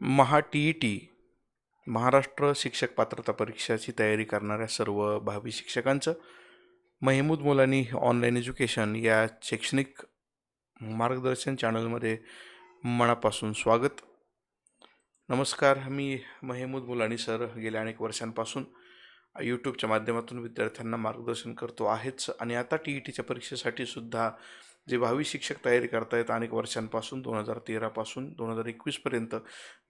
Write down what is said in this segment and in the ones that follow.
Maha T E T Maharashtra शिक्षक पात्रता परीक्षाची तयारी करणाऱ्या सर्व भावी शिक्षकांचं महमूद मुलानी ऑनलाईन एज्युकेशन या शैक्षणिक मार्गदर्शन चॅनलमध्ये मनापासून स्वागत. नमस्कार मी महमूद मुलानी सर. गेल्या अनेक वर्षांपासून यूट्यूबच्या माध्यमातून विद्यार्थ्यांना मार्गदर्शन करतो आहेच. आणि आता टी ई टीच्या परीक्षेसाठी सुद्धा जे भावी शिक्षक तयारी करतायत अनेक वर्षांपासून दोन हजार तेरापासून दोन हजार एकवीसपर्यंत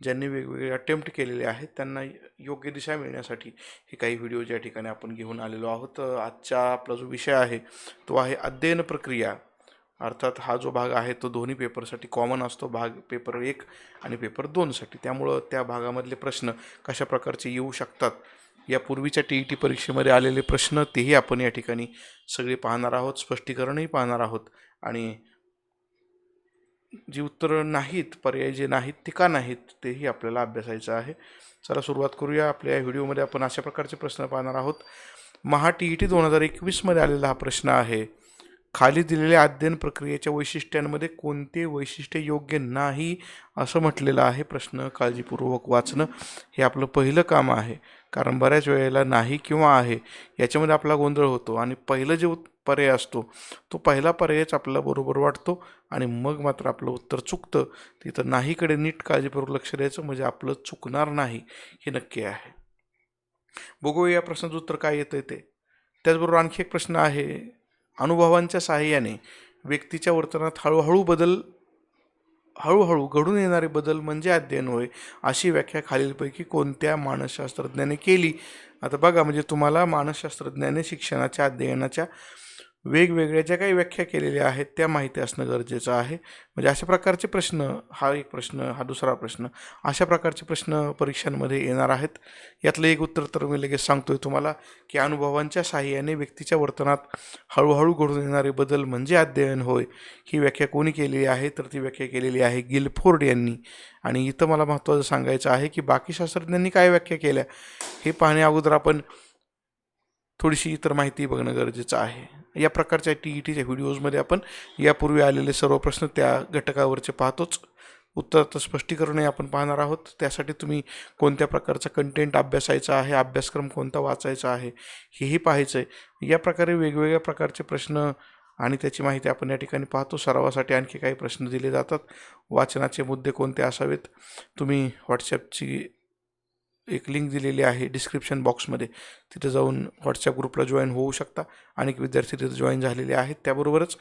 ज्यांनी वेगवेगळे अटेम्प्ट केलेले आहेत त्यांना योग्य दिशा मिळण्यासाठी हे काही व्हिडिओज या ठिकाणी आपण घेऊन आलेलो आहोत. आजचा आपला जो विषय आहे तो आहे अध्ययन प्रक्रिया. अर्थात हा जो भाग आहे तो दोन्ही पेपरसाठी कॉमन असतो. भाग पेपर एक आणि पेपर दोनसाठी त्यामुळं त्या भागामधले प्रश्न कशा प्रकारचे येऊ शकतात? यापूर्वीच्या टी ई टी परीक्षेमध्ये आलेले प्रश्न तेही आपण या ठिकाणी सगळे पाहणार आहोत स्पष्टीकरणही पाहणार आहोत. आणि जी उत्तरं नाहीत पर्याय जे नाहीत ते का नाहीत तेही आपल्याला अभ्यासायचं आहे. चला सुरुवात करूया. आपल्या या व्हिडिओमध्ये आपण अशा प्रकारचे प्रश्न पाहणार आहोत. महा टी ई टी दोन हजार एकवीसमध्ये आलेला हा प्रश्न आहे खाली दिलेल्या अध्ययन प्रक्रियेच्या वैशिष्ट्यांमध्ये कोणते वैशिष्ट्य योग्य नाही असं म्हटलेलं आहे प्रश्न काळजीपूर्वक वाचणं. हे आपलं पहिलं काम आहे. कारण बऱ्याच वेळेला नाही किंवा आहे याच्यामध्ये आपला गोंधळ होतो आणि पहिलं जे पर्याय असतो तो पहिला पर्यायच आपल्याला बरोबर वाटतो आणि मग मात्र आपलं उत्तर चुकतं. तिथं नाहीकडे नीट काळजीपूर्वक लक्ष द्यायचं म्हणजे आपलं चुकणार नाही हे नक्की आहे. बघूया या प्रश्नाचं उत्तर काय येतं ते. त्याचबरोबर आणखी एक प्रश्न आहे. अनुभवांच्या साहाय्याने व्यक्तीच्या वर्तनात हळूहळू बदल हळूहळू घडून येणारे बदल म्हणजे अध्ययन होय अशी व्याख्या खालीलपैकी कोणत्या मानसशास्त्रज्ञाने केली? आता बघा म्हणजे तुम्हाला मानसशास्त्रज्ञाने शिक्षणाच्या अध्ययनाच्या वेगवेगळ्या ज्या काही व्याख्या केलेल्या आहेत त्या माहिती असणं गरजेचं आहे. म्हणजे अशा प्रकारचे प्रश्न हा एक प्रश्न हा दुसरा प्रश्न अशा प्रकारचे प्रश्न परीक्षांमध्ये येणार आहेत. यातलं एक उत्तर तर मी लगेच सांगतोय तुम्हाला की अनुभवांच्या साहाय्याने व्यक्तीच्या वर्तनात हळूहळू घडून येणारे बदल म्हणजे अध्ययन होय. ही व्याख्या कोणी केलेली आहे? तर ती व्याख्या केलेली आहे गिलफोर्ड यांनी. आणि इथं मला महत्त्वाचं सांगायचं आहे की बाकी शास्त्रज्ञांनी काय व्याख्या केल्या हे पाहण्या अगोदर आपण थोडीशी इतर माहिती बघणं गरजेचं आहे. या प्रकारच्या टी ई टीच्या व्हिडिओजमध्ये आपण यापूर्वी आलेले सर्व प्रश्न त्या घटकावरचे पाहतोच. उत्तराचं स्पष्टीकरणही आपण पाहणार आहोत. त्यासाठी तुम्ही कोणत्या प्रकारचा कंटेंट अभ्यासायचा आहे अभ्यासक्रम कोणता वाचायचा आहे हेही पाहायचं आहे या प्रकारे वेगवेगळ्या प्रकारचे प्रश्न आणि त्याची माहिती आपण या ठिकाणी पाहतो. सरावासाठी आणखी काही प्रश्न दिले जातात. वाचनाचे मुद्दे कोणते असावेत? तुम्ही व्हॉट्सॲपची एक लिंक दिलेली आहे डिस्क्रिप्शन बॉक्समध्ये तिथं जाऊन व्हॉट्सअप ग्रुपला जॉईन होऊ शकता. अनेक विद्यार्थी तिथं जॉईन झालेले आहेत. त्याबरोबरच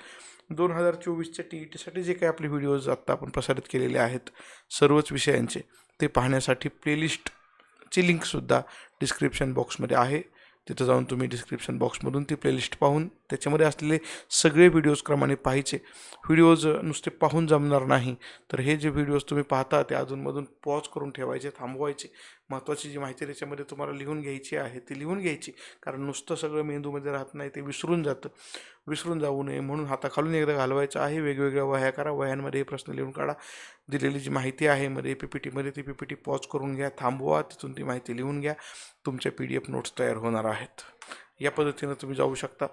दोन हजार चोवीसच्या टी ई टीसाठी जे काही आपले व्हिडिओज आत्ता आपण प्रसारित केलेले आहेत सर्वच विषयांचे ते पाहण्यासाठी प्लेलिस्टची लिंकसुद्धा डिस्क्रिप्शन बॉक्समध्ये आहे. तिथं जाऊन तुम्ही डिस्क्रिप्शन बॉक्समधून ती प्लेलिस्ट पाहून त्याच्यामध्ये असलेले सगळे व्हिडिओज क्रमाने पाहायचे. व्हिडिओज नुसते पाहून जमणार नाही. तर हे जे व्हिडिओज तुम्ही पाहता ते अधूनमधून पॉज करून ठेवायचे थांबवायचे. महत्त्वाची जी माहिती त्याच्यामध्ये तुम्हाला लिहून घ्यायची आहे ती लिहून घ्यायची. कारण नुसतं सगळं मेंदूमध्ये राहत नाही ते विसरून जातं. विसरून जाऊ नये म्हणून हाताखालून एकदा घालवायचं आहे. वेगवेगळ्या वह्या करा. वह्यांमध्ये हे प्रश्न लिहून काढा. दिलेली जी माहिती आहे मध्ये पी पी टीमध्ये ती पी पी टी पॉज करून घ्या थांबवा. तिथून ती माहिती लिहून घ्या. तुमच्या पी डी एफ नोट्स तयार होणार आहेत. या पद्धतीनं तुम्ही जाऊ शकता.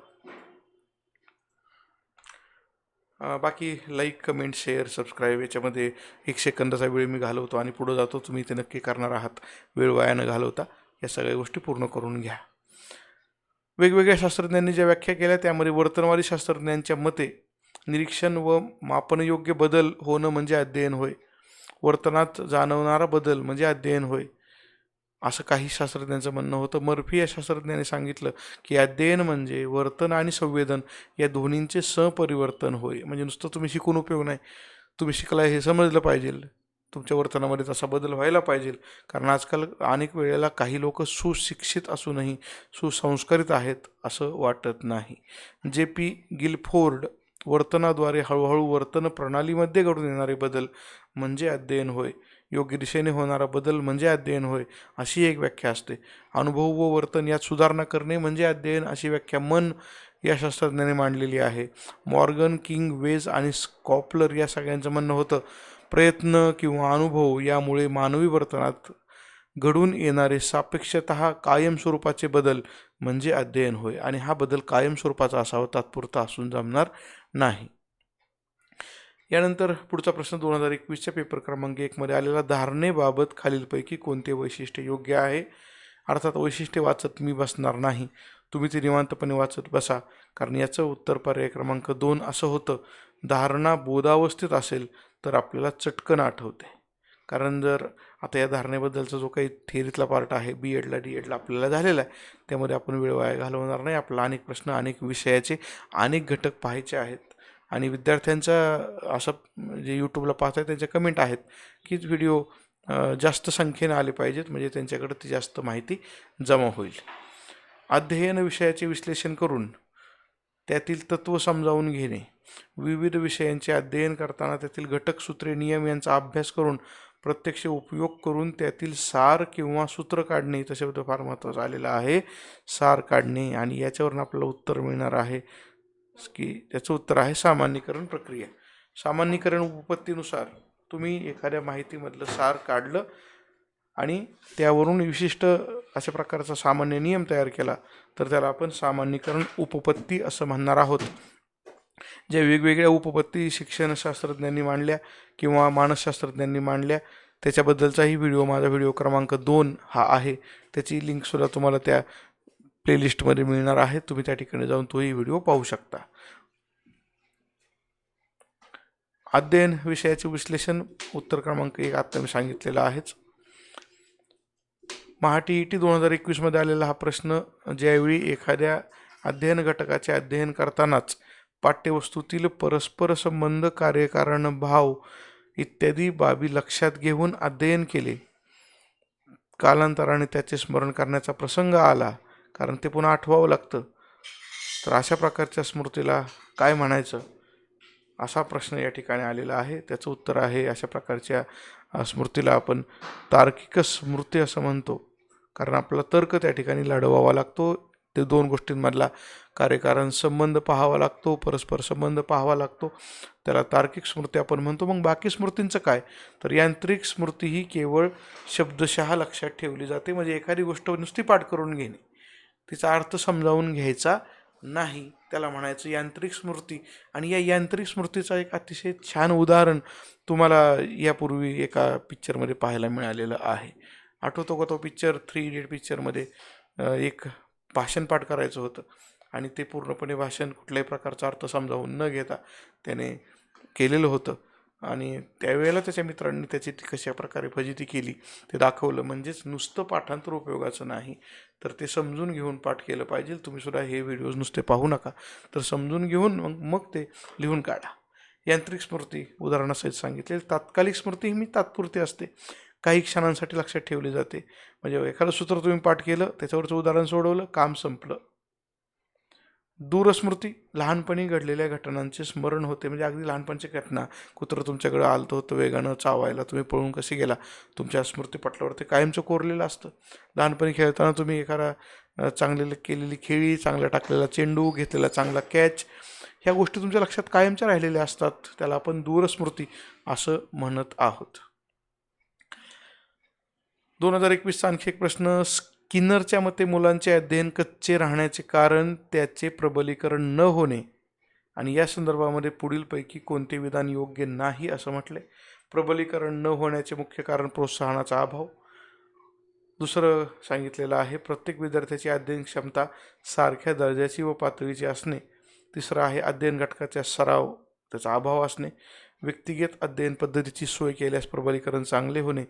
बाकी लाईक कमेंट शेअर सबस्क्राईब याच्यामध्ये एक सेकंदाचा वेळ मी घालवतो आणि पुढं जातो. तुम्ही ते नक्की करणार आहात. वेळ वाया न घालवता. या सगळ्या गोष्टी पूर्ण करून घ्या. वेगवेगळ्या शास्त्रज्ञांनी ज्या व्याख्या केल्या त्यामध्ये वर्तनवादी शास्त्रज्ञांच्या मते निरीक्षण व मापनयोग्य बदल होणं म्हणजे अध्ययन होय. वर्तनात जाणवणारा बदल म्हणजे अध्ययन होय. असं काही शास्त्रज्ञांचं म्हणणं होतं. मर्फी या शास्त्रज्ञाने सांगितलं की अध्ययन म्हणजे वर्तन आणि संवेदन या दोन्हींचे सपरिवर्तन होय. म्हणजे नुसतं तुम्ही शिकून उपयोग नाही. तुम्ही शिकलाय हे समजलं पाहिजे. तुमच्या वर्तनामध्ये तसा बदल व्हायला पाहिजे. कारण आजकाल अनेक वेळेला काही लोक सुशिक्षित असूनही सुसंस्कारित आहेत असं वाटत नाही. जे पी गिलफोर्ड वर्तनाद्वारे हळूहळू वर्तन प्रणालीमध्ये घडून येणारे बदल म्हणजे अध्ययन होय. योग्य दिशेने होणारा बदल म्हणजे अध्ययन होय अशी एक व्याख्या असते. अनुभव व वर्तन यात सुधारणा करणे म्हणजे अध्ययन अशी व्याख्या मन या शास्त्रज्ञाने मांडलेली आहे. मॉर्गन किंग वेज आणि स्कॉपलर या सगळ्यांचं म्हणणं होतं प्रयत्न किंवा अनुभव यामुळे मानवी वर्तनात घडून येणारे सापेक्षत कायम स्वरूपाचे बदल म्हणजे अध्ययन होय. आणि हा बदल कायम स्वरूपाचा असावा तात्पुरता असून जमणार नाही. यानंतर पुढचा प्रश्न दोन हजार एकवीसच्या पेपर क्रमांक एकमध्ये आलेला धारणेबाबत खालीलपैकी कोणते वैशिष्ट्य योग्य आहे? अर्थात वैशिष्ट्य वाचत मी बसणार नाही. तुम्ही ते निवांतपणे वाचत बसा. कारण याचं उत्तर पर्याय क्रमांक दोन असं होतं धारणा बोधावस्थेत असेल तर आपल्याला चटकन आठवते. कारण जर आता या धारणेबद्दलचा जो काही थेरीतला पार्ट आहे बी एडला डी एडला आपल्याला झालेला आहे त्यामध्ये आपण वेळ वाया घालवणार नाही. आपला अनेक प्रश्न अनेक विषयाचे अनेक घटक पाहायचे आहेत. आणि विद्यार्थ्यांचा असं जे यूट्यूबला पाहत आहे त्यांच्या कमेंट आहेत की व्हिडिओ जास्त संख्येनं आले पाहिजेत म्हणजे त्यांच्याकडे ती जास्त माहिती जमा होईल. अध्ययन विषयाचे विश्लेषण करून त्यातील तत्त्व समजावून घेणे. विविध विषयांचे अध्ययन करताना त्यातील घटक सूत्रे नियम यांचा अभ्यास करून प्रत्यक्ष उपयोग करून त्यातील सार किंवा सूत्र काढणे तसे शब्द फार महत्त्वाचा आलेला आहे. सार काढणे आणि याच्यावरून आपल्याला उत्तर मिळणार आहे. की त्याचं उत्तर आहे सामान्यीकरण प्रक्रिया. सामान्यीकरण उपपत्तीनुसार तुम्ही एखाद्या माहितीमधलं सार काढलं आणि त्यावरून विशिष्ट अशा प्रकारचा सामान्य नियम तयार केला तर त्याला आपण सामान्यीकरण उपपत्ती असं म्हणणार आहोत. ज्या वेगवेगळ्या उपपत्ती शिक्षणशास्त्रज्ञांनी मांडल्या किंवा मानसशास्त्रज्ञांनी मांडल्या त्याच्याबद्दलचाही व्हिडिओ माझा व्हिडिओ क्रमांक दोन हा आहे. त्याची लिंकसुद्धा तुम्हाला त्या प्लेलिस्टमध्ये मिळणार आहे. तुम्ही त्या ठिकाणी जाऊन तोही व्हिडिओ पाहू शकता. अध्ययन विषयाचे विश्लेषण उत्तर क्रमांक एक आत्ता मी सांगितलेलं आहेच. महाटी ई टी दोन हजार एकवीसमध्ये आलेला हा प्रश्न ज्यावेळी एखाद्या अध्ययन घटकाचे अध्ययन करतानाच पाठ्यवस्तूतील परस्पर संबंध कार्यकारण भाव इत्यादी बाबी लक्षात घेऊन अध्ययन केले. कालांतराने त्याचे स्मरण करण्याचा प्रसंग आला. कारण ते पुन्हा आठवावं लागतं. तर अशा प्रकारच्या स्मृतीला काय म्हणायचं? असा प्रश्न या ठिकाणी आलेला आहे. त्याचं उत्तर आहे अशा प्रकारच्या स्मृतीला आपण तार्किक स्मृती असं म्हणतो. कारण आपला तर्क त्या ठिकाणी लढवावा लागतो. ते दोन गोष्टींमधला कार्यकारण संबंध पाहावा लागतो परस्पर संबंध पाहावा लागतो. त्याला तार्किक स्मृती आपण म्हणतो. मग बाकी स्मृतींचं काय? तर यांत्रिक स्मृती ही केवळ शब्दशः लक्षात ठेवली जाते. म्हणजे एखादी गोष्ट नुसती पाठ करून घेणे. तिचा अर्थ समजावून घ्यायचा नाही. त्याला म्हणायचं यांत्रिक स्मृती. आणि या यांत्रिक स्मृतीचं एक अतिशय छान उदाहरण तुम्हाला यापूर्वी एका पिक्चरमध्ये पाहायला मिळालेलं आहे. आठवतो का तो पिक्चर थ्री इडियट पिक्चरमध्ये एक भाषण पाठ करायचं होतं. आणि ते पूर्णपणे भाषण कुठल्याही प्रकारचा अर्थ समजावून न घेता त्याने केलेलं होतं. आणि त्यावेळेला त्याच्या मित्रांनी त्याची ती कशा प्रकारे फजिती केली ते दाखवलं. म्हणजेच नुसतं पाठांतर उपयोगाचं नाही तर ते समजून घेऊन पाठ केलं पाहिजे. तुम्हीसुद्धा हे व्हिडिओज नुसते पाहू नका. तर समजून घेऊन मग मग ते लिहून काढा. यांत्रिक स्मृती उदाहरणासहित सांगितले. तात्कालिक स्मृती ही मी तात्पुरती असते. काही क्षणांसाठी लक्षात ठेवली जाते. म्हणजे एखादं सूत्र तुम्ही पाठ केलं त्याच्यावरचं उदाहरण सोडवलं काम संपलं. दूरस्मृती लहानपणी घडलेल्या घटनांचे स्मरण होते. म्हणजे अगदी लहानपणची घटना. कुत्रं तुमच्याकडे आलतं होतं वेगानं चावायला तुम्ही पळून कसे गेला? तुमच्या स्मृतीपटलावर ते कायमचं कोरलेलं असतं. लहानपणी खेळताना तुम्ही एखादा चांगले केलेली खेळी चांगला टाकलेला चेंडू घेतलेला चांगला कॅच ह्या गोष्टी तुमच्या लक्षात कायमच्या राहिलेल्या असतात. त्याला आपण दूरस्मृती असं म्हणत आहोत. दोन हजार एकवीसचा आणखी एक प्रश्न किन्नरच्या मते मुलांचे अध्ययन कच्चे राहण्याचे कारण त्याचे प्रबलीकरण न होणे आणि या संदर्भामध्ये पुढीलपैकी कोणते विधान योग्य नाही असं म्हटले. प्रबलीकरण न होण्याचे मुख्य कारण प्रोत्साहनाचा अभाव. दुसरं सांगितलेलं आहे प्रत्येक विद्यार्थ्याची अध्ययन क्षमता सारख्या दर्जाची व पातळीची असणे. तिसरं आहे अध्ययन घटकाचा सराव त्याचा अभाव असणे. व्यक्तिगत अध्ययन पद्धतीची सोय केल्यास प्रबलीकरण चांगले होणे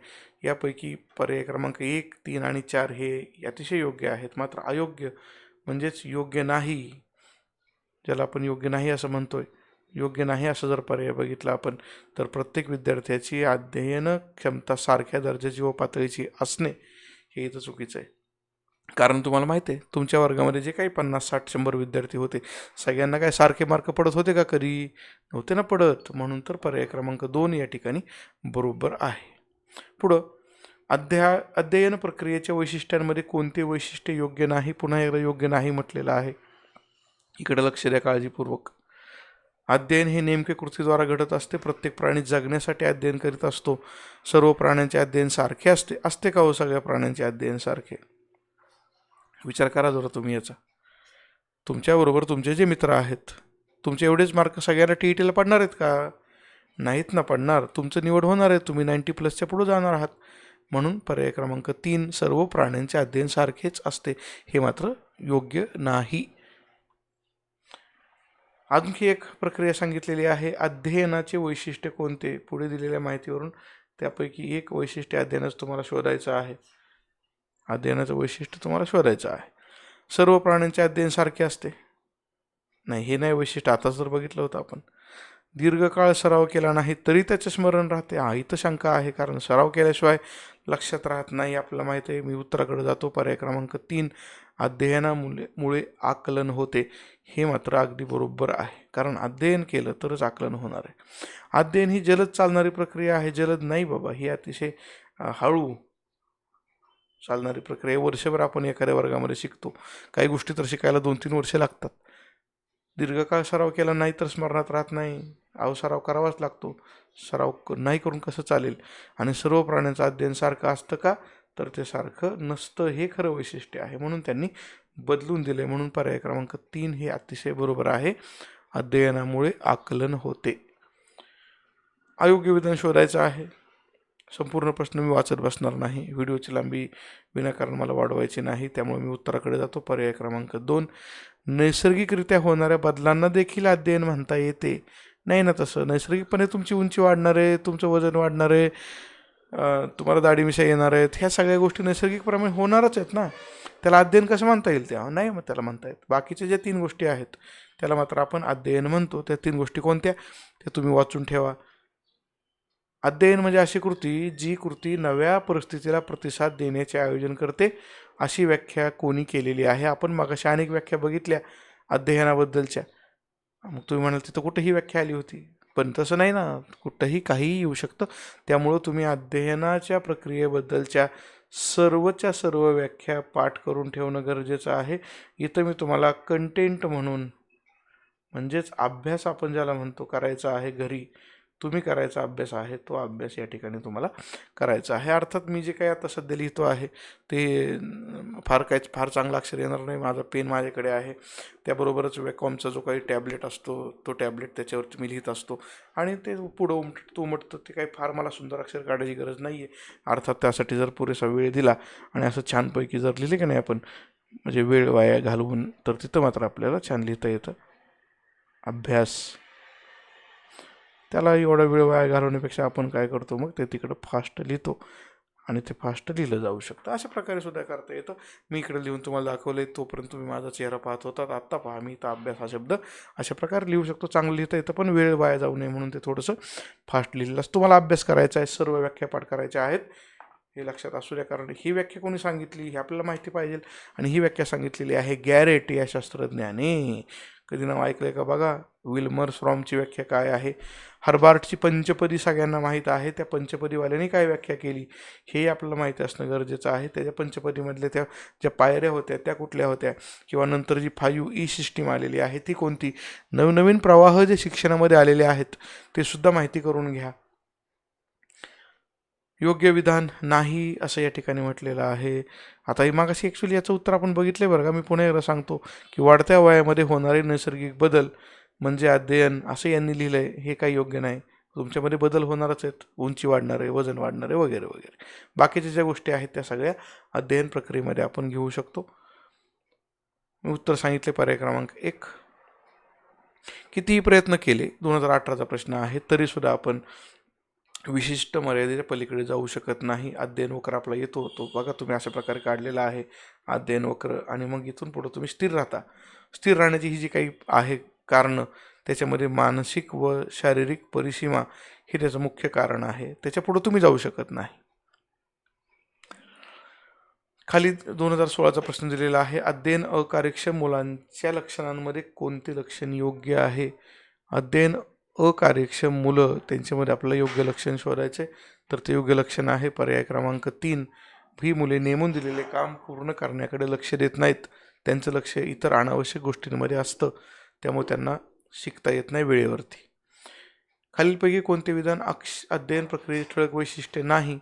यापैकी पर्याय क्रमांक एक तीन आणि चार हे अतिशय योग्य आहेत. मात्र अयोग्य म्हणजेच योग्य नाही ज्याला आपण योग्य नाही असं म्हणतोय. योग्य नाही असं जर पर्याय बघितला आपण तर प्रत्येक विद्यार्थ्याची अध्ययन क्षमता सारख्या दर्जाची व पातळीची असणे हे इथं चुकीचं आहे. कारण तुम्हाला माहिती आहे तुमच्या वर्गामध्ये जे काही पन्नास साठ शंभर विद्यार्थी होते सगळ्यांना काय सारखे मार्क पडत होते का कधी? नव्हते ना पडत. म्हणून तर पर्याय क्रमांक दोन या ठिकाणी बरोबर आहे. पुढं अध्या अध्ययन प्रक्रियेच्या वैशिष्ट्यांमध्ये कोणते वैशिष्ट्य योग्य नाही पुन्हा एकदा योग्य नाही म्हटलेलं आहे? इकडे लक्ष द्या काळजीपूर्वक. अध्ययन हे नेमके कृतीद्वारा घडत असते प्रत्येक प्राणी जगण्यासाठी अध्ययन करीत असतो. सर्व प्राण्यांचे अध्ययन सारखे असते असते का हो सगळ्या प्राण्यांचे अध्ययन सारखे? विचार करा जरा तुम्ही याचा. तुमच्याबरोबर तुमचे जे मित्र आहेत तुमचे एवढेच मार्क सगळ्यांना टी ई टीला पडणार आहेत का? नाहीत ना पडणार. तुमचं निवड होणार आहे. तुम्ही नाईन्टी प्लसच्या पुढं जाणार आहात. म्हणून पर्याय क्रमांक तीन सर्व प्राण्यांचे अध्ययन सारखेच असते. हे मात्र योग्य नाही. आणखी एक प्रक्रिया सांगितलेली आहे. अध्ययनाचे वैशिष्ट्य कोणते? पुढे दिलेल्या माहितीवरून त्यापैकी एक वैशिष्ट्य अध्ययनच तुम्हाला शोधायचं आहे. अध्ययनाचं वैशिष्ट्य तुम्हाला शोधायचं आहे. सर्व प्राण्यांचे अध्ययन सारखे असते. नाही हे नाही वैशिष्ट्य. आताच जर बघितलं होतं आपण. दीर्घकाळ सराव केला नाही तरी त्याचे स्मरण राहते. हा इथं शंका आहे कारण सराव केल्याशिवाय लक्षात राहत नाही. आपल्याला माहीत आहे मी उत्तराकडे जातो. पर्याय क्रमांक तीन अध्ययनामुळे मुळे आकलन होते. हे मात्र अगदी बरोबर आहे. कारण अध्ययन केलं तरच आकलन होणार आहे. अध्ययन ही जलद चालणारी प्रक्रिया आहे. जलद नाही बाबा. ही अतिशय हळू चालणारी प्रक्रिया. वर्षभर आपण एखाद्या वर्गामध्ये शिकतो. काही गोष्टी तर शिकायला दोन तीन वर्षे लागतात. दीर्घकाळ सराव केला नाही तर स्मरणात राहत नाही. अहो सराव करावाच लागतो. सराव क- नाही करून कसं चालेल? आणि सर्व प्राण्यांचं अध्ययन सारखं असतं का? तर ते सारखं नसतं हे खरं वैशिष्ट्य आहे. म्हणून त्यांनी बदलून दिले म्हणून पर्याय क्रमांक तीन हे अतिशय बरोबर आहे. अध्ययनामुळे आकलन होते. अयोग्य विधान शोधायचं आहे. संपूर्ण प्रश्न मी वाचत बसणार नाही. व्हिडिओची लांबी विनाकारण मला वाढवायची नाही. त्यामुळे मी उत्तराकडे जातो. पर्याय क्रमांक दोन. नैसर्गिकरित्या होणाऱ्या बदलांना देखील अध्ययन म्हणता येते. नाही ना तसं. नैसर्गिकपणे तुमची उंची वाढणार आहे तुमचं वजन वाढणार आहे तुम्हाला दाढी मिशा येणार आहेत. ह्या सगळ्या गोष्टी नैसर्गिकप्रमाणे होणारच आहेत ना. त्याला अध्ययन कसं म्हणता येईल त्या नाही मग त्याला म्हणता येत. बाकीच्या ज्या तीन गोष्टी आहेत त्याला मात्र आपण अध्ययन म्हणतो. त्या तीन गोष्टी कोणत्या? त्या तुम्ही वाचून ठेवा. अध्ययन म्हणजे अशी कृती जी कृती नव्या परिस्थितीला प्रतिसाद देण्याचे आयोजन करते. अशी व्याख्या कोणी केलेली आहे? आपण मागाशी अनेक व्याख्या बघितल्या अध्ययनाबद्दलच्या. मग तुम्ही म्हणाल तिथं कुठंही व्याख्या आली होती. पण तसं नाही ना. कुठंही काहीही येऊ शकतं. त्यामुळं तुम्ही अध्ययनाच्या प्रक्रियेबद्दलच्या सर्वच्या सर्व व्याख्या पाठ करून ठेवणं गरजेचं आहे. इथं मी तुम्हाला कंटेंट म्हणून म्हणजेच अभ्यास आपण ज्याला म्हणतो करायचा आहे घरी. तुम्ही करायचा अभ्यास आहे तो अभ्यास या ठिकाणी तुम्हाला करायचा आहे. अर्थात मी जे काही आता सध्या लिहितो आहे ते फार काही फार चांगलं अक्षर येणार नाही. माझा पेन माझ्याकडे आहे. त्याबरोबरच वेकॉमचा जो काही टॅबलेट असतो तो टॅबलेट त्याच्यावरती मी लिहित असतो. आणि ते पुढं उमटत उमटतं ते काही फार मला सुंदर अक्षर काढायची गरज नाही आहे अर्थात त्यासाठी जर पुरेसा वेळ दिला आणि असं छानपैकी जर लिहिले की नाही आपण म्हणजे वेळ वाया घालवून तर तिथं मात्र आपल्याला छान लिहिता येतं. अभ्यास. त्याला एवढा वेळ वाया घालवण्यापेक्षा आपण काय करतो? मग ते तिकडं फास्ट लिहितो. आणि ते फास्ट लिहिलं जाऊ शकतं. अशा प्रकारे सुद्धा करता येतं. मी इकडे लिहून तुम्हाला दाखवलं आहे तोपर्यंत तुम्ही माझा चेहरा पाहत होता आत्ता पहा मी इथं अभ्यास हा शब्द अशा प्रकारे लिहू शकतो. चांगलं लिहिता येतं पण वेळ वाया जाऊ नये म्हणून ते थोडंसं फास्ट लिहिलेलं तुम्हाला अभ्यास करायचा आहे सर्व व्याख्या पाठ करायच्या आहेत. हे लक्षात असू द्या कारण ही व्याख्या कोणी सांगितली ही आपल्याला माहिती पाहिजे. आणि ही व्याख्या सांगितलेली आहे गॅरेट या शास्त्रज्ञाने. कधी नाव ऐकलंय का बघा? विल्मर्स फ्रॉमची व्याख्या काय आहे? हर्बार्टची पंचपदी सगळ्यांना माहीत आहे. त्या पंचपदीवाल्याने काय व्याख्या केली? हे आपल्याला माहिती असणं गरजेचं आहे. त्याच्या पंचपदीमधल्या त्या ज्या पायऱ्या होत्या त्या कुठल्या होत्या? किंवा नंतर जी फायू ई सिस्टीम आलेली आहे ती कोणती? नवनवीन प्रवाह जे शिक्षणामध्ये आलेले आहेत ते सुद्धा माहिती करून घ्या. योग्य विधान नाही असं या ठिकाणी म्हटलेलं आहे. आता ही मागाशी ॲक्च्युली याचं उत्तर आपण बघितलं बरं का? मी पुन्हा एकदा सांगतो की वाढत्या वयामध्ये होणारे नैसर्गिक बदल म्हणजे अध्ययन असं यांनी लिहिलं आहे हे काही योग्य नाही. तुमच्यामध्ये बदल होणारच आहेत. उंची वाढणार आहे वजन वाढणार आहे वगैरे वगैरे. बाकीच्या ज्या गोष्टी आहेत त्या सगळ्या अध्ययन प्रक्रियेमध्ये आपण घेऊ शकतो. मी उत्तर सांगितले पर्याय क्रमांक एक. कितीही प्रयत्न केले दोन हजार अठराचा प्रश्न आहे तरीसुद्धा आपण विशिष्ट मर्यादेच्या पलीकडे जाऊ शकत नाही. अध्ययन वक्र आपला येतो तो बघा तुम्ही अशा प्रकारे काढलेला आहे. अध्ययन वक्र आणि मग इथून पुढं तुम्ही स्थिर राहता. स्थिर राहण्याची ही जी काही आहे कारणं त्याच्यामध्ये मानसिक व शारीरिक परिसीमा हे त्याचं मुख्य कारण आहे. त्याच्यापुढं तुम्ही जाऊ शकत नाही. खाली दोन हजार सोळाचा प्रश्न दिलेला आहे अध्ययन अकार्यक्षम मुलांच्या लक्षणांमध्ये कोणते लक्षण योग्य आहे? अध्ययन अकार्यक्षम मुलं त्यांच्यामध्ये आपलं योग्य लक्षण शोधायचे तर ते योग्य लक्षण आहे पर्याय क्रमांक तीन. ही मुले नेमून दिलेले काम पूर्ण करण्याकडे लक्ष देत नाहीत. त्यांचं लक्ष इतर अनावश्यक गोष्टींमध्ये असतं. त्यामुळे त्यांना शिकता येत नाही वेळेवरती. खालीलपैकी कोणते विधान अक्ष अध्ययन प्रक्रियेत ठळक वैशिष्ट्य नाही?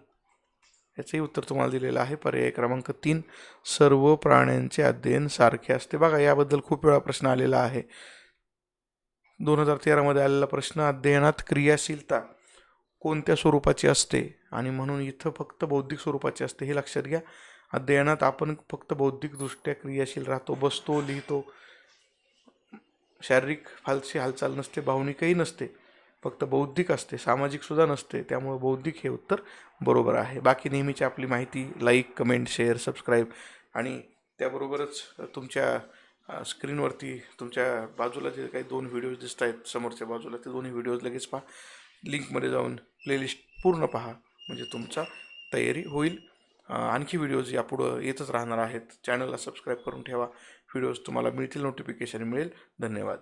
याचंही उत्तर तुम्हाला दिलेलं आहे. पर्याय क्रमांक तीन सर्व प्राण्यांचे अध्ययन सारखे असते. बघा याबद्दल खूप वेळा प्रश्न आलेला आहे. दोन हजार तेरामध्ये आलेला प्रश्न अध्ययनात क्रियाशीलता कोणत्या स्वरूपाची असते? आणि म्हणून इथं फक्त बौद्धिक स्वरूपाची असते हे लक्षात घ्या. अध्ययनात आपण फक्त बौद्धिकदृष्ट्या क्रियाशील राहतो बसतो लिहितो शारीरिक फालशी हालचाल नसते भावनिकही नसते फक्त बौद्धिक असते सामाजिक सुद्धा नसते त्यामुळे बौद्धिक हे उत्तर बरोबर आहे. बाकी नेहमीची आपली माहिती लाईक कमेंट शेअर सबस्क्राईब आणि त्याबरोबरच तुमच्या स्क्रीनवरती तुमच्या बाजूला जे काही दोन व्हिडिओज दिसत आहेत समोरच्या बाजूला ते दोन्ही व्हिडिओज लगेच पहा. लिंकमध्ये जाऊन प्लेलिस्ट पूर्ण पहा म्हणजे तुमचा तयारी होईल. आणखी व्हिडिओज यापुढं येतच राहणार आहेत. चॅनलला सबस्क्राईब करून ठेवा. व्हिडिओज तुम्हाला मिळतील नोटिफिकेशन मिळेल. धन्यवाद.